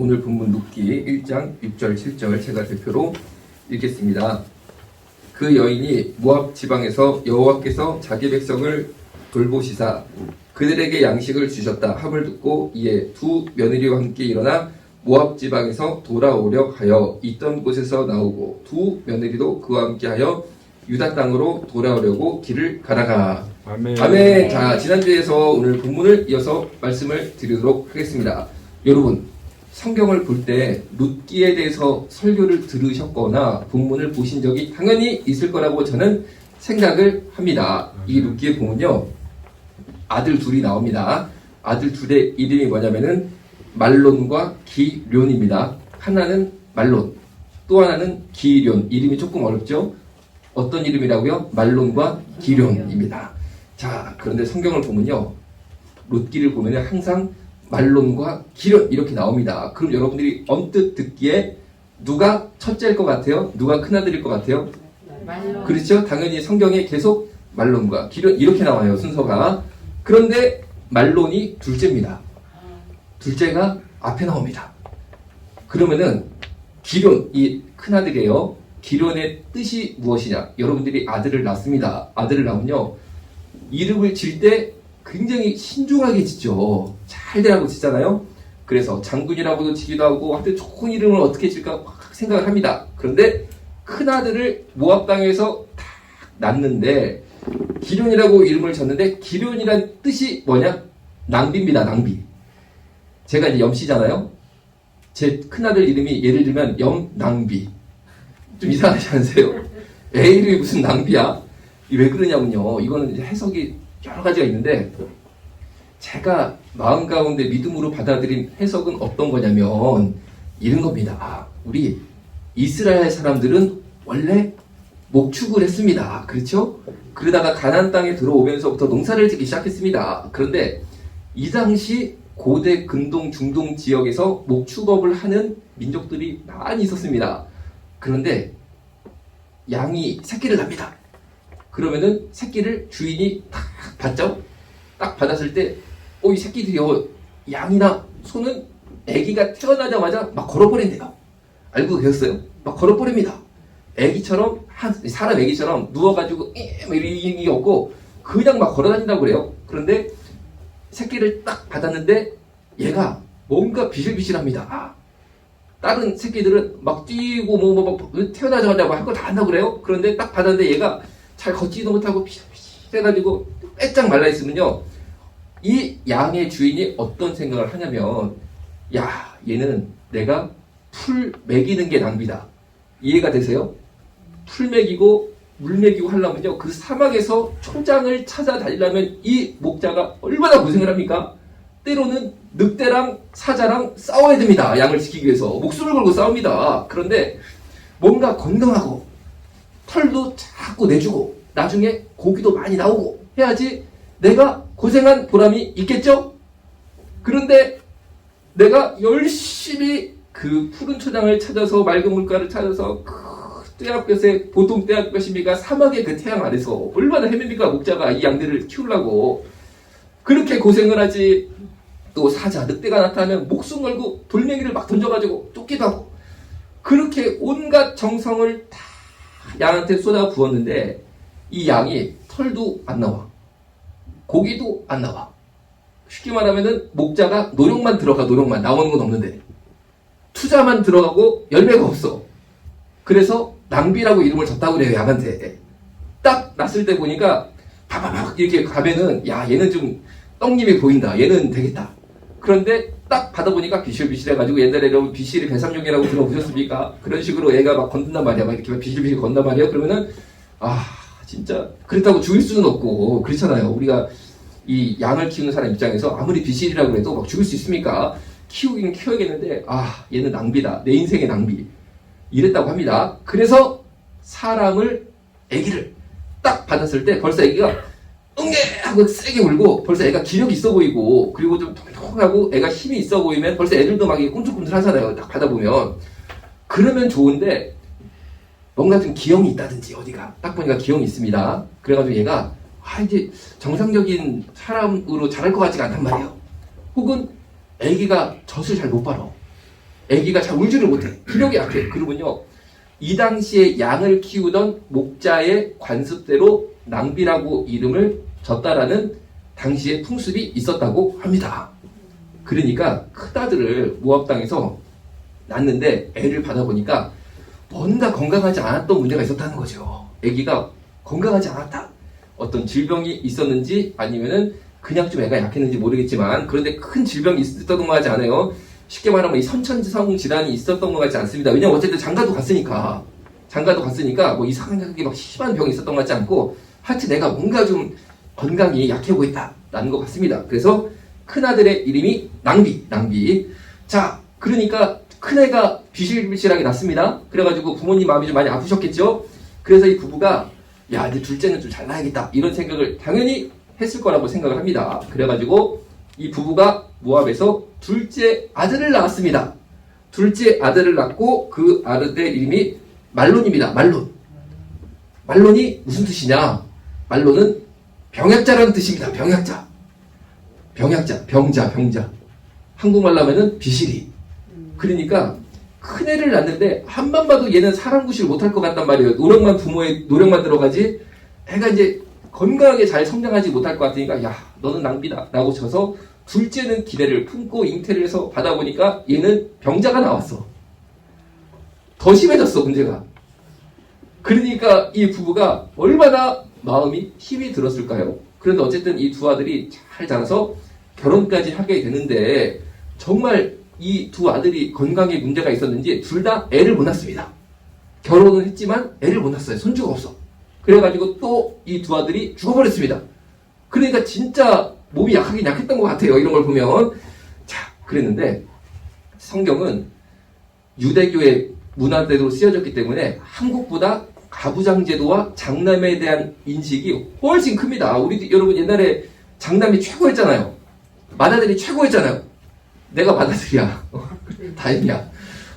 오늘 본문 룻기 1장 6절 7절 제가 대표로 읽겠습니다. 그 여인이 모압 지방에서 여호와께서 자기 백성을 돌보시사 그들에게 양식을 주셨다 함을 듣고 이에 두 며느리와 함께 일어나 모압 지방에서 돌아오려 하여 있던 곳에서 나오고 두 며느리도 그와 함께하여 유다 땅으로 돌아오려고 길을 가다가 아멘. 아멘. 자, 지난주에서 오늘 본문을 이어서 말씀을 드리도록 하겠습니다. 여러분, 성경을 볼 때 룻기에 대해서 설교를 들으셨거나 본문을 보신 적이 당연히 있을 거라고 저는 생각을 합니다. 이 룻기에 보면요. 아들 둘이 나옵니다. 아들 둘의 이름이 뭐냐면은 말론과 기련입니다. 하나는 말론, 또 하나는 기련. 이름이 조금 어렵죠? 어떤 이름이라고요? 말론과 기련입니다. 자, 그런데 성경을 보면요. 롯기를 보면 항상 말론과 기련 이렇게 나옵니다. 그럼 여러분들이 언뜻 듣기에 누가 첫째일 것 같아요? 누가 큰아들일 것 같아요? 그렇죠? 당연히 성경에 계속 말론과 기련 이렇게 나와요, 순서가. 그런데 말론이 둘째입니다. 둘째가 앞에 나옵니다. 그러면은 기련, 이 큰아들이에요. 기련의 뜻이 무엇이냐? 여러분들이 아들을 낳습니다. 아들을 낳으면요. 이름을 질 때 굉장히 신중하게 짓죠. 잘 되라고 짓잖아요. 그래서 장군이라고도 지기도 하고 하여튼 좋은 이름을 어떻게 질까 막 생각을 합니다. 그런데 큰아들을 모압 땅에서 딱 낳는데 기련이라고 이름을 졌는데 기련이란 뜻이 뭐냐? 낭비입니다. 낭비. 제가 이제 염씨잖아요. 제 큰아들 이름이 예를 들면 염낭비. 좀 이상하지 않으세요? 애 이름이 무슨 낭비야? 이왜 그러냐면요. 이거는 해석이 여러 가지가 있는데 제가 마음 가운데 믿음으로 받아들인 해석은 어떤 거냐면 이런 겁니다. 아, 우리 이스라엘 사람들은 원래 목축을 했습니다. 그렇죠? 그러다가 가나안 땅에 들어오면서부터 농사를 짓기 시작했습니다. 그런데 이 당시 고대 근동 중동 지역에서 목축업을 하는 민족들이 많이 있었습니다. 그런데 양이 새끼를 납니다. 그러면은 새끼를 주인이 딱 받죠? 딱 받았을 때, 어, 이 새끼들이요, 양이나 소는 아기가 태어나자마자 막 걸어버린대요. 알고 계셨어요? 막 걸어버립니다. 아기처럼, 한, 사람 아기처럼 누워가지고, 에, 막 이런 게 없고, 그냥 막 걸어다닌다고 그래요. 그런데 새끼를 딱 받았는데, 얘가 뭔가 비실비실합니다. 아, 다른 새끼들은 막 뛰고 뭐 뭐 막 태어나자마자 막 할 거 다 한다고 그래요. 그런데 딱 받았는데 얘가 잘 걷지도 못하고 피실피실 해가지고 빼짝 말라 있으면요. 이 양의 주인이 어떤 생각을 하냐면 야 얘는 내가 풀 먹이는 게 낭비다. 이해가 되세요? 풀 먹이고 물 먹이고 하려면요. 그 사막에서 초장을 찾아다니려면 이 목자가 얼마나 고생을 합니까? 때로는 늑대랑 사자랑 싸워야 됩니다. 양을 지키기 위해서. 목숨을 걸고 싸웁니다. 그런데 뭔가 건강하고 털도 자꾸 내주고 나중에 고기도 많이 나오고 해야지 내가 고생한 보람이 있겠죠? 그런데 내가 열심히 그 푸른 초장을 찾아서 맑은 물가를 찾아서 그 떼약볕에 보통 떼약볕입니까? 사막의 그 태양 아래서 얼마나 헤맵니까? 목자가 이 양들을 키우려고 그렇게 고생을 하지 또 사자, 늑대가 나타나면 목숨 걸고 돌멩이를 막 던져가지고 쫓기도 하고 그렇게 온갖 정성을 다 양한테 쏟아 부었는데 이 양이 털도 안 나와. 고기도 안 나와. 쉽게 말하면은 목자가 노력만 들어가 노력만. 나오는 건 없는데. 투자만 들어가고 열매가 없어. 그래서 낭비라고 이름을 졌다고 그래요 양한테. 딱 났을 때 보니까 바바박 이렇게 가면은 야 얘는 좀 떡님이 보인다. 얘는 되겠다. 그런데 딱 받아보니까 비실비실 해가지고 옛날에 여러분 비실이 배삼룡이라고 들어보셨습니까? 그런 식으로 애가 막 건든단 말이야. 막 이렇게 막 비실비실 건단 말이야. 그러면은, 아, 진짜, 그렇다고 죽일 수는 없고, 그렇잖아요. 우리가 이 양을 키우는 사람 입장에서 아무리 비실이라고 해도 막 죽일 수 있습니까? 키우긴 키워야겠는데, 아, 얘는 낭비다. 내 인생의 낭비. 이랬다고 합니다. 그래서 사람을, 아기를 딱 받았을 때 벌써 아기가 응애! 하고 세게 울고 벌써 애가 기력이 있어 보이고 그리고 좀 통통하고 애가 힘이 있어 보이면 벌써 애들도 막 이게 꿈틀꿈틀 하잖아요. 딱 받아보면. 그러면 좋은데 뭔가 좀 기형이 있다든지 어디가 딱 보니까 기형이 있습니다. 그래가지고 얘가 아 이제 정상적인 사람으로 자랄 것 같지가 않단 말이에요. 혹은 애기가 젖을 잘 못 빨어. 아기가 잘 울지를 못해. 기력이 약해. 그러면요. 이 당시에 양을 키우던 목자의 관습대로 낭비라고 이름을 졌다라는 당시의 풍습이 있었다고 합니다. 그러니까 큰아들을 모압 땅에서 낳는데 애를 받아보니까 뭔가 건강하지 않았던 문제가 있었다는 거죠. 아기가 건강하지 않았다. 어떤 질병이 있었는지 아니면은 그냥 좀 애가 약했는지 모르겠지만 그런데 큰 질병이 있었던 것 같지 않아요. 쉽게 말하면 이 선천성 질환이 있었던 것 같지 않습니다. 왜냐면 어쨌든 장가도 갔으니까 장가도 갔으니까 뭐 이상하게 막 심한 병이 있었던 것 같지 않고 하여튼 내가 뭔가 좀 건강이 약해 보인다라는 것 같습니다. 그래서 큰아들의 이름이 낭비, 낭비. 자, 그러니까 큰애가 비실비실하게 났습니다. 그래가지고 부모님 마음이 좀 많이 아프셨겠죠? 그래서 이 부부가 야, 이제 둘째는 좀 잘나야겠다. 이런 생각을 당연히 했을 거라고 생각을 합니다. 그래가지고 이 부부가 모압에서 둘째 아들을 낳았습니다. 둘째 아들을 낳고 그 아들의 이름이 말론입니다. 말론. 말론이 무슨 뜻이냐? 말론은 병약자라는 뜻입니다. 병약자. 병약자, 병자, 병자. 한국말로 하면은 비실이. 그러니까 큰 애를 낳는데 한 번 봐도 얘는 사람 구실을 못할 것 같단 말이에요. 노력만 부모의 노력만 들어가지. 애가 이제 건강하게 잘 성장하지 못할 것 같으니까 야 너는 낭비다 라고 쳐서 둘째는 기대를 품고 잉태를 해서 받아보니까 얘는 병자가 나왔어. 더 심해졌어 문제가. 그러니까 이 부부가 얼마나 마음이 힘이 들었을까요? 그런데 어쨌든 이 두 아들이 잘 자라서 결혼까지 하게 되는데 정말 이 두 아들이 건강에 문제가 있었는지 둘 다 애를 못 낳습니다. 결혼은 했지만 애를 못 낳았어요. 손주가 없어. 그래가지고 또 이 두 아들이 죽어버렸습니다. 그러니까 진짜 몸이 약하긴 약했던 것 같아요. 이런 걸 보면. 자, 그랬는데 성경은 유대교의 문화대로 쓰여졌기 때문에 한국보다 가부장 제도와 장남에 대한 인식이 훨씬 큽니다. 우리 여러분 옛날에 장남이 최고였잖아요. 맏아들이 최고였잖아요. 내가 맏아들이야. 다행이야.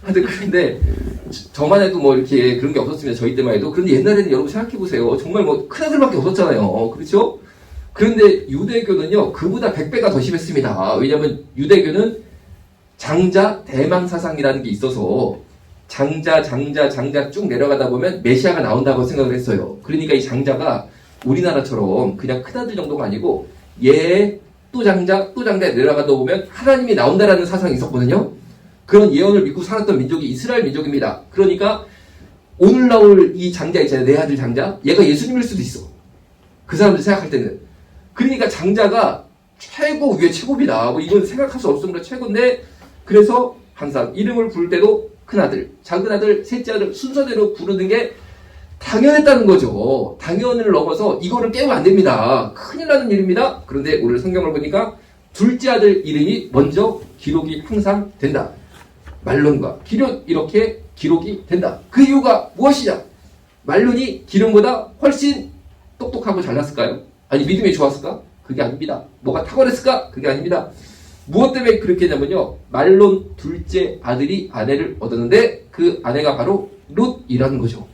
하여튼 그런데 저- 저만 해도 뭐 이렇게 그런 게 없었습니다. 저희 때만 해도. 그런데 옛날에는 여러분 생각해 보세요. 정말 뭐 큰아들밖에 없었잖아요. 그렇죠? 그런데 유대교는요, 그보다 100배가 더 심했습니다. 왜냐면 유대교는 장자 대망 사상이라는 게 있어서 장자, 장자, 장자 쭉 내려가다 보면 메시아가 나온다고 생각을 했어요. 그러니까 이 장자가 우리나라처럼 그냥 큰아들 정도가 아니고 얘, 또 장자, 또 장자 내려가다 보면 하나님이 나온다라는 사상이 있었거든요. 그런 예언을 믿고 살았던 민족이 이스라엘 민족입니다. 그러니까 오늘 나올 이 장자 있잖아요. 내 아들 장자. 얘가 예수님일 수도 있어. 그 사람들 생각할 때는. 그러니까 장자가 최고 위에 최고입니다. 뭐 이건 생각할 수 없을 정도로 최고인데 그래서 항상 이름을 부를 때도 큰아들, 작은아들, 셋째아들 순서대로 부르는 게 당연했다는 거죠. 당연을 넘어서 이거를 깨우면 안 됩니다. 큰일 나는 일입니다. 그런데 오늘 성경을 보니까 둘째 아들 이름이 먼저 기록이 항상 된다. 말론과 기론 이렇게 기록이 된다. 그 이유가 무엇이냐? 말론이 기론보다 훨씬 똑똑하고 잘났을까요? 아니 믿음이 좋았을까? 그게 아닙니다. 뭐가 탁월했을까? 그게 아닙니다. 무엇 때문에 그렇게 했냐면요. 말론 둘째 아들이 아내를 얻었는데 그 아내가 바로 룻이라는 거죠.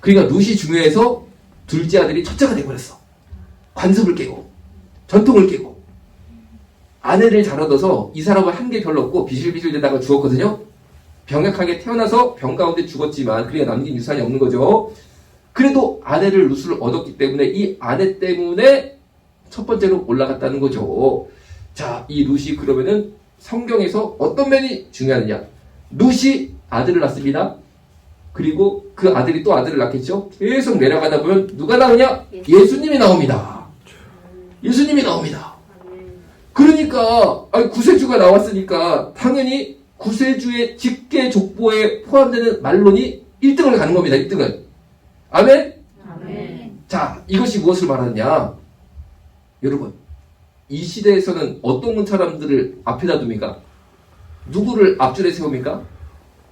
그러니까 룻이 중요해서 둘째 아들이 첫째가 돼버렸어. 관습을 깨고 전통을 깨고 아내를 잘 얻어서 이 사람은 한 게 별로 없고 비실비실 되다가 죽었거든요. 병약하게 태어나서 병 가운데 죽었지만 그러니까 남긴 유산이 없는 거죠. 그래도 아내를 룻을 얻었기 때문에 이 아내 때문에 첫 번째로 올라갔다는 거죠. 자, 이 룻이 그러면은 성경에서 어떤 면이 중요하느냐? 룻이 아들을 낳습니다. 그리고 그 아들이 또 아들을 낳겠죠? 계속 내려가다 보면 누가 나오냐? 예수님이 나옵니다. 예수님이 나옵니다. 그러니까 아니, 구세주가 나왔으니까 당연히 구세주의 직계 족보에 포함되는 말론이 1등을 가는 겁니다. 1등은. 아멘? 아멘. 자, 이것이 무엇을 말하느냐? 여러분, 이 시대에서는 어떤 사람들을 앞에다 둡니까? 누구를 앞줄에 세웁니까?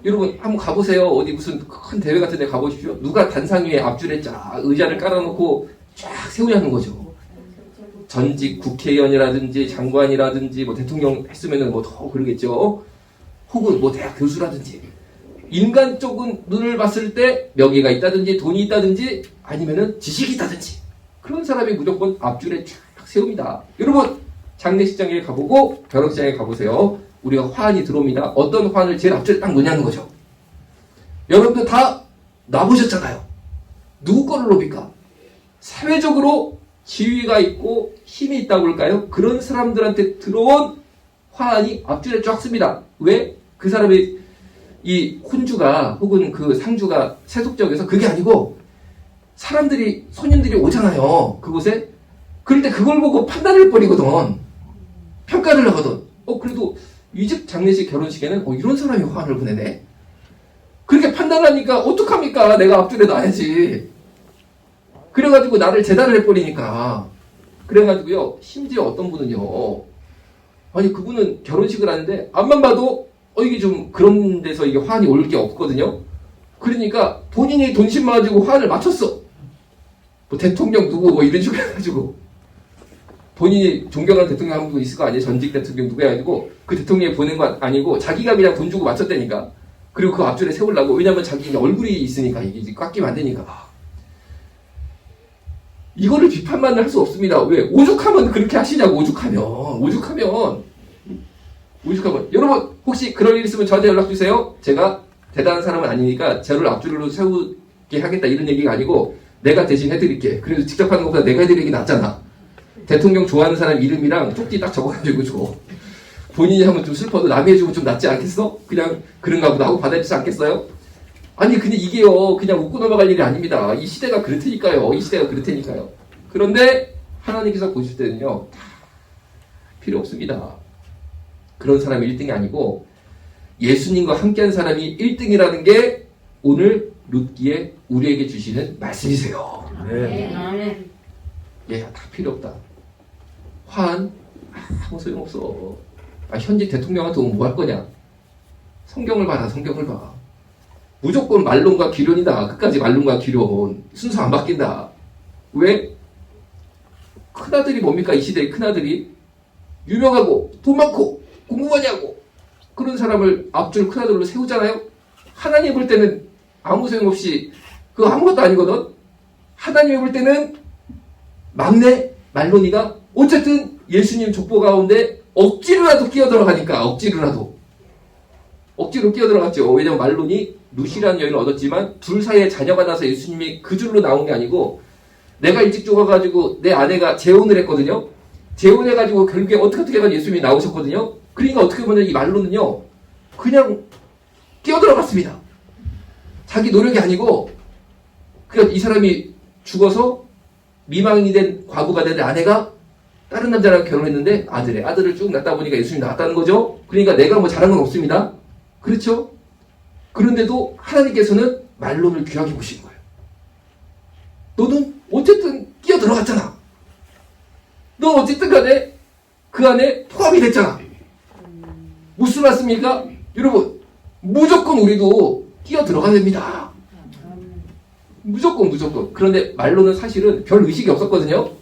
여러분, 한번 가보세요. 어디 무슨 큰 대회 같은 데 가보십시오. 누가 단상 위에 앞줄에 쫙 의자를 깔아놓고 쫙 세우냐는 거죠. 전직 국회의원이라든지 장관이라든지 뭐 대통령 했으면은 뭐 더 그러겠죠. 혹은 뭐 대학 교수라든지. 인간 쪽은 눈을 봤을 때 명예가 있다든지 돈이 있다든지 아니면은 지식이 있다든지 그런 사람이 무조건 앞줄에 쫙 세웁니다. 여러분 장례식장에 가보고 결혼식장에 가보세요. 우리가 화환이 들어옵니다. 어떤 화환을 제일 앞줄에 딱 놓냐는 거죠. 여러분들 다 놔보셨잖아요. 누구 거를 놓습니까? 사회적으로 지위가 있고 힘이 있다고 할까요? 그런 사람들한테 들어온 화환이 앞줄에 쫙 씁니다. 왜? 그 사람이 이 혼주가 혹은 그 상주가 세속적에서 그게 아니고 사람들이 손님들이 오잖아요. 그곳에 그럴 때 그걸 보고 판단을 버리거든. 평가를 하거든. 어 그래도 이집 장례식 결혼식에는 어, 이런 사람이 화환을 보내네. 그렇게 판단하니까 어떡합니까? 내가 앞줄에 놔야지. 그래가지고 나를 재단을 해버리니까. 그래가지고요, 심지어 어떤 분은요, 아니, 그분은 결혼식을 하는데, 앞만 봐도, 어, 이게 좀 그런 데서 이게 화환이 올 게 없거든요? 그러니까 본인이 돈 10만 가지고 화환을 맞췄어. 뭐 대통령 누구 뭐 이런 식으로 해가지고. 본인이 존경하는 대통령 한 분 있을 거 아니에요? 전직 대통령 누구 해가지고 그 대통령이 보낸 건 아니고 자기가 그냥 돈 주고 맞췄다니까. 그리고 그 앞줄에 세우려고. 왜냐면 자기 얼굴이 있으니까 이게 이제 꽉 끼면 안 되니까. 이거를 비판만 할수 없습니다. 왜? 오죽하면 그렇게 하시냐고, 오죽하면. 오죽하면. 오죽하면. 여러분, 혹시 그럴 일 있으면 저한테 연락주세요. 제가 대단한 사람은 아니니까 저를 앞줄로 세우게 하겠다 이런 얘기가 아니고 내가 대신 해드릴게. 그래도 직접 하는 것보다 내가 해드리는 게 낫잖아. 대통령 좋아하는 사람 이름이랑 쪽지 딱 적어가지고 줘. 본인이 하면 좀 슬퍼도 남이 해주면 좀 낫지 않겠어? 그냥 그런가 보다 하고 받아주지 않겠어요? 아니 그냥 이게요 그냥 웃고 넘어갈 일이 아닙니다. 이 시대가 그렇테니까요. 이 시대가 그렇테니까요. 그런데 하나님께서 보실 때는요 다 필요 없습니다. 그런 사람이 1등이 아니고 예수님과 함께한 사람이 1등이라는 게 오늘 룻기에 우리에게 주시는 말씀이세요. 네. 아멘. 얘다 필요 없다. 화한 아무 소용 없어. 아, 현직 대통령한테 오면 뭐 할 거냐? 성경을 봐라, 성경을 봐. 무조건 말론과 기론이다. 끝까지 말론과 기론. 순서 안 바뀐다. 왜? 큰아들이 뭡니까? 이 시대의 큰아들이 유명하고 돈 많고 공부 많이 하고 그런 사람을 앞줄 큰아들로 세우잖아요. 하나님 볼 때는 아무 소용없이 그거 아무것도 아니거든. 하나님 볼 때는 막내 말론이가 어쨌든 예수님 족보 가운데 억지로라도 끼어들어가니까 억지로라도 억지로 끼어들어갔죠. 왜냐면 말론이 루시라는 여인을 얻었지만 둘 사이에 자녀가 나서 예수님이 그 줄로 나온 게 아니고 내가 일찍 죽어가지고 내 아내가 재혼을 했거든요. 재혼해가지고 결국에 어떻게 어떻게 해가 예수님이 나오셨거든요. 그러니까 어떻게 보면 이 말론은요 그냥 끼어들어갔습니다. 자기 노력이 아니고 그러니까 이 사람이 죽어서 미망이 된 과부가 된 아내가 다른 남자랑 결혼했는데 아들의 아들을 쭉 낳다 보니까 예수님이 나왔다는 거죠. 그러니까 내가 뭐 잘한 건 없습니다. 그렇죠? 그런데도 하나님께서는 말론을 귀하게 보신 거예요. 너는 어쨌든 끼어 들어갔잖아. 너 어쨌든 간에 그 안에 포함이 됐잖아. 무슨 말씀입니까? 여러분, 무조건 우리도 끼어 들어가야 됩니다. 무조건 무조건. 그런데 말로는 사실은 별 의식이 없었거든요.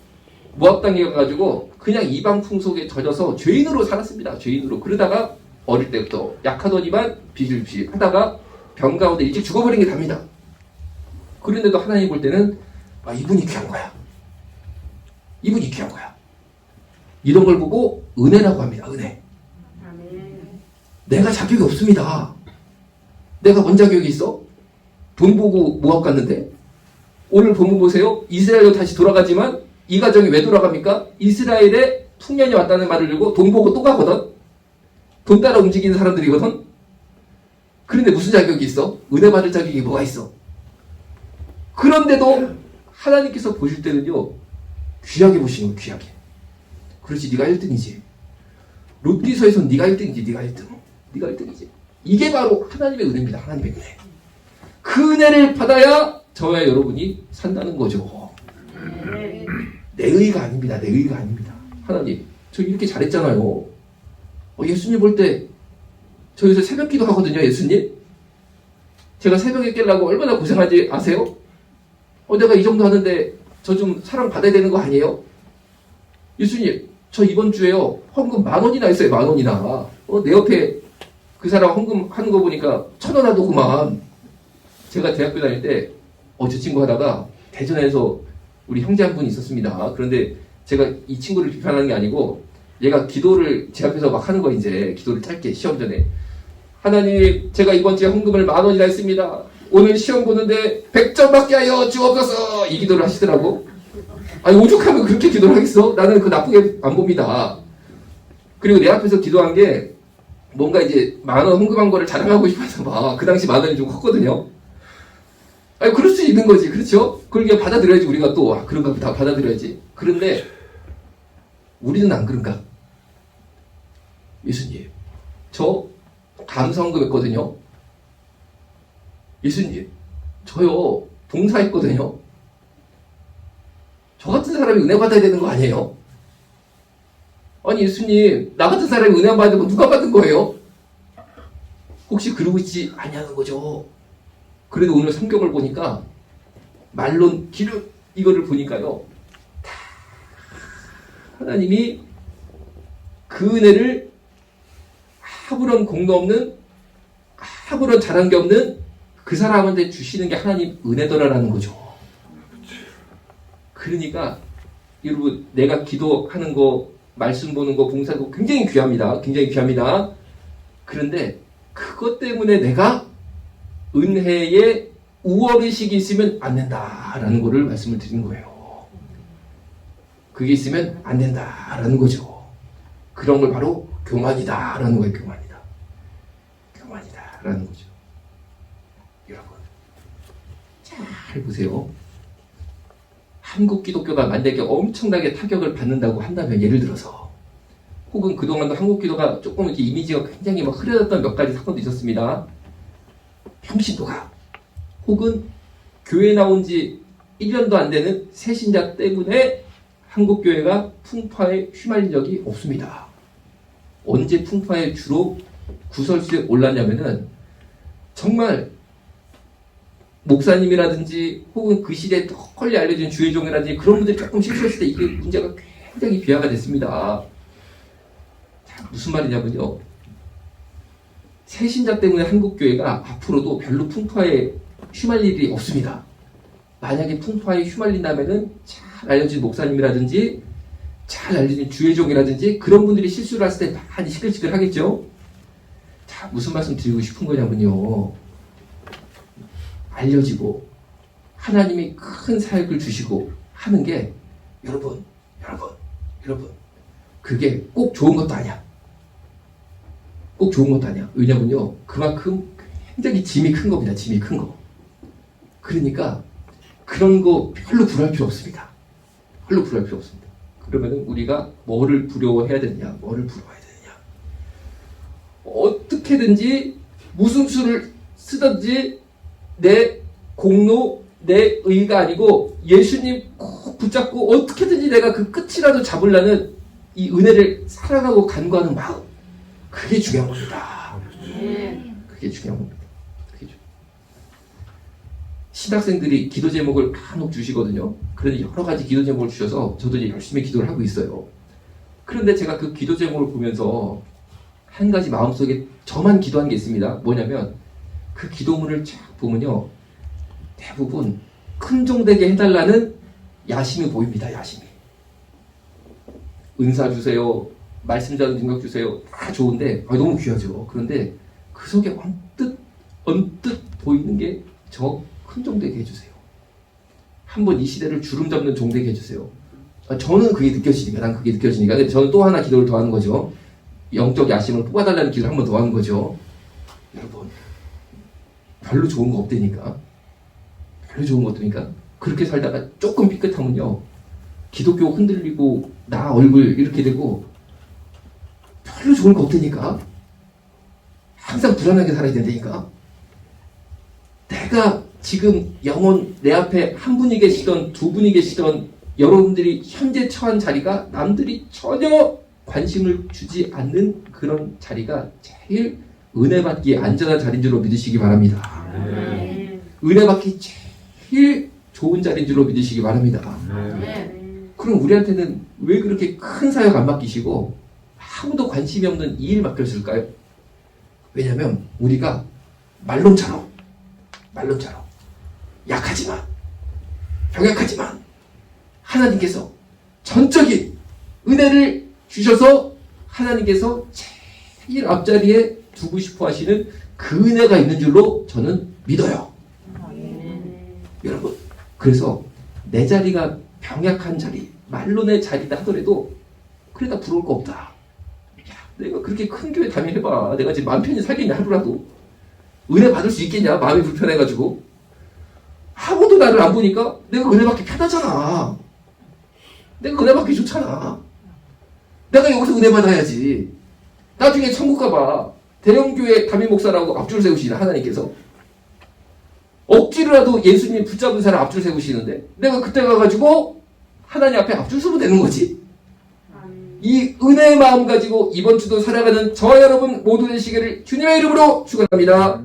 모압 당해 가지고 그냥 이방 풍속에 젖어서 죄인으로 살았습니다. 죄인으로. 그러다가 어릴 때부터 약하더니만 비실비실 하다가 병 가운데 일찍 죽어버린 게 답니다. 그런데도 하나님 볼 때는 아 이분이 귀한 거야. 이분이 귀한 거야. 이런 걸 보고 은혜라고 합니다. 은혜. 내가 자격이 없습니다. 내가 뭔 자격이 있어? 돈 보고 모압 갔는데 오늘 본문 보세요. 이스라엘로 다시 돌아가지만 이 가정이 왜 돌아갑니까? 이스라엘에 풍년이 왔다는 말을 들고 돈 보고 또 가거든. 돈 따라 움직이는 사람들이거든. 그런데 무슨 자격이 있어? 은혜 받을 자격이 뭐가 있어? 그런데도 하나님께서 보실 때는요 귀하게 보시는 거예요, 귀하게. 그렇지 네가 1등이지. 롯디서에선 네가 1등이지, 네가 1등. 네가 1등이지. 이게 바로 하나님의 은혜입니다. 하나님의 은혜. 그 은혜를 받아야 저와 여러분이 산다는 거죠. 내 의가 아닙니다. 내 의가 아닙니다. 하나님, 저 이렇게 잘했잖아요. 어, 예수님 볼 때, 저 요새 새벽 기도 하거든요, 예수님. 제가 새벽에 깨려고 얼마나 고생하지 아세요? 어, 내가 이 정도 하는데 저 좀 사랑 받아야 되는 거 아니에요? 예수님, 저 이번 주에요, 헌금 만 원이나 있어요, 만 원이나. 어, 내 옆에 그 사람 헌금 하는 거 보니까 천 원 하더구만. 제가 대학교 다닐 때, 어, 저 친구 하다가 대전에서 우리 형제 한 분이 있었습니다. 그런데 제가 이 친구를 비판하는 게 아니고 얘가 기도를 제 앞에서 막 하는 거 이제 기도를 짧게 시험 전에 하나님 제가 이번 주에 헌금을 만 원이나 했습니다. 오늘 시험 보는데 100점밖에 하여 주옵소서 이 기도를 하시더라고. 아니 오죽하면 그렇게 기도를 하겠어? 나는 그 나쁘게 안 봅니다. 그리고 내 앞에서 기도한 게 뭔가 이제 만 원 헌금한 거를 자랑하고 싶어서 막 그 당시 만 원이 좀 컸거든요. 아니 그럴 수 있는 거지 그렇죠? 그걸 그냥 받아들여야지 우리가 또 아, 그런가 다 받아들여야지. 그런데 우리는 안 그런가? 예수님 저 감성금했거든요. 예수님 저요 봉사했거든요. 저 같은 사람이 은혜 받아야 되는 거 아니에요? 아니 예수님 나 같은 사람이 은혜 거 누가 받은 거예요? 혹시 그러고 있지 아니하는 거죠? 그래도 오늘 성경을 보니까 말론 기름 이거를 보니까요 다 하나님이 그 은혜를 아무런 공도 없는 아무런 잘한 게 없는 그 사람한테 주시는 게 하나님 은혜더라라는 거죠. 그러니까 여러분 내가 기도하는 거 말씀 보는 거 봉사하고 굉장히 귀합니다. 굉장히 귀합니다. 그런데 그것 때문에 내가 은혜의 우월의식이 있으면 안 된다라는 거를 말씀을 드리는 거예요. 그게 있으면 안 된다라는 거죠. 그런 걸 바로 교만이다라는 거예요. 교만이다. 교만이다라는 거죠. 여러분 잘 보세요. 한국 기독교가 만약에 엄청나게 타격을 받는다고 한다면 예를 들어서 혹은 그동안도 한국 기도가 조금 이렇게 이미지가 굉장히 막 흐려졌던 몇 가지 사건도 있었습니다. 평신도가 혹은 교회 나온 지 1년도 안 되는 새신자 때문에 한국 교회가 풍파에 휘말린 적이 없습니다. 언제 풍파에 주로 구설수에 올랐냐면은 정말 목사님이라든지 혹은 그 시대에 널리 알려진 주의종이라든지 그런 분들이 조금 실수했을 때 이게 문제가 굉장히 비하가 됐습니다. 자, 무슨 말이냐면요. 새신자 때문에 한국 교회가 앞으로도 별로 풍파에 휘말릴 일이 없습니다. 만약에 풍파에 휘말린다면은 잘 알려진 목사님이라든지 잘 알려진 주의종이라든지 그런 분들이 실수를 했을 때 많이 시끌시끌 하겠죠? 자, 무슨 말씀 드리고 싶은 거냐면요. 알려지고 하나님이 큰 사역을 주시고 하는 게 여러분, 여러분, 여러분 그게 꼭 좋은 것도 아니야. 꼭 좋은 것도 아니야. 왜냐면요 그만큼 굉장히 짐이 큰 겁니다. 짐이 큰 거. 그러니까 그런 거 별로 부러울 필요 없습니다. 별로 부러울 필요 없습니다. 그러면은 우리가 뭐를 부러워해야 되느냐, 뭐를 부러워해야 되느냐. 어떻게든지 무슨 수를 쓰든지 내 공로, 내 의가 아니고 예수님 꼭 붙잡고 어떻게든지 내가 그 끝이라도 잡으려는 이 은혜를 사랑하고 간구하는 마음. 그게 중요한 겁니다. 네. 그게 중요한 겁니다. 그게 중... 신학생들이 기도 제목을 간혹 주시거든요. 그런데 여러 가지 기도 제목을 주셔서 저도 이제 열심히 기도를 하고 있어요. 그런데 제가 그 기도 제목을 보면서 한 가지 마음속에 저만 기도한 게 있습니다. 뭐냐면 그 기도문을 쫙 보면요. 대부분 큰 종되게 해달라는 야심이 보입니다. 야심이. 은사 주세요. 말씀 자는 능력 주세요. 다 좋은데 아, 너무 귀하죠. 그런데 그 속에 언뜻 언뜻 보이는 게 저 큰 종되게 해주세요. 한번 이 시대를 주름 잡는 종되게 해주세요. 아, 저는 그게 느껴지니까 난 그게 느껴지니까 근데 저는 또 하나 기도를 더 하는 거죠. 영적 야심을 뽑아달라는 기도를 한 번 더 하는 거죠. 여러분 별로 좋은 거 없다니까. 별로 좋은 거 없다니까. 그렇게 살다가 조금 삐끗하면요. 기독교 흔들리고 나 얼굴 이렇게 되고 별로 좋은 거 없다니까. 항상 불안하게 살아야 된다니까. 내가 지금 영혼 내 앞에 한 분이 계시던 두 분이 계시던 여러분들이 현재 처한 자리가 남들이 전혀 관심을 주지 않는 그런 자리가 제일 은혜 받기에 안전한 자리인 줄로 믿으시기 바랍니다. 네. 은혜 받기 제일 좋은 자리인 줄로 믿으시기 바랍니다. 네. 그럼 우리한테는 왜 그렇게 큰 사역 안 맡기시고 아무도 관심이 없는 이 일 맡겼을까요? 왜냐면 우리가 말론처럼 말론처럼 약하지만 병약하지만 하나님께서 전적인 은혜를 주셔서 하나님께서 제일 앞자리에 두고 싶어 하시는 그 은혜가 있는 줄로 저는 믿어요. 여러분, 그래서 내 자리가 병약한 자리, 말론의 자리다 하더라도 그래다 부러울 거 없다. 야, 내가 그렇게 큰 교회 다녀해봐. 내가 지금 마음 편히 살겠냐 하루라도. 은혜 받을 수 있겠냐? 마음이 불편해가지고. 아무도 나를 안 보니까 내가 은혜 받기 편하잖아. 내가 은혜 받기 좋잖아. 내가 여기서 은혜 받아야지. 나중에 천국 가봐. 대형교회 담임 목사라고 앞줄 세우시나 하나님께서. 억지로라도 예수님 붙잡은 사람 앞줄 세우시는데 내가 그때 가가지고 하나님 앞에 앞줄 서면 되는 거지. 이 은혜의 마음 가지고 이번 주도 살아가는 저 여러분 모두 되시기를 주님의 이름으로 축원합니다.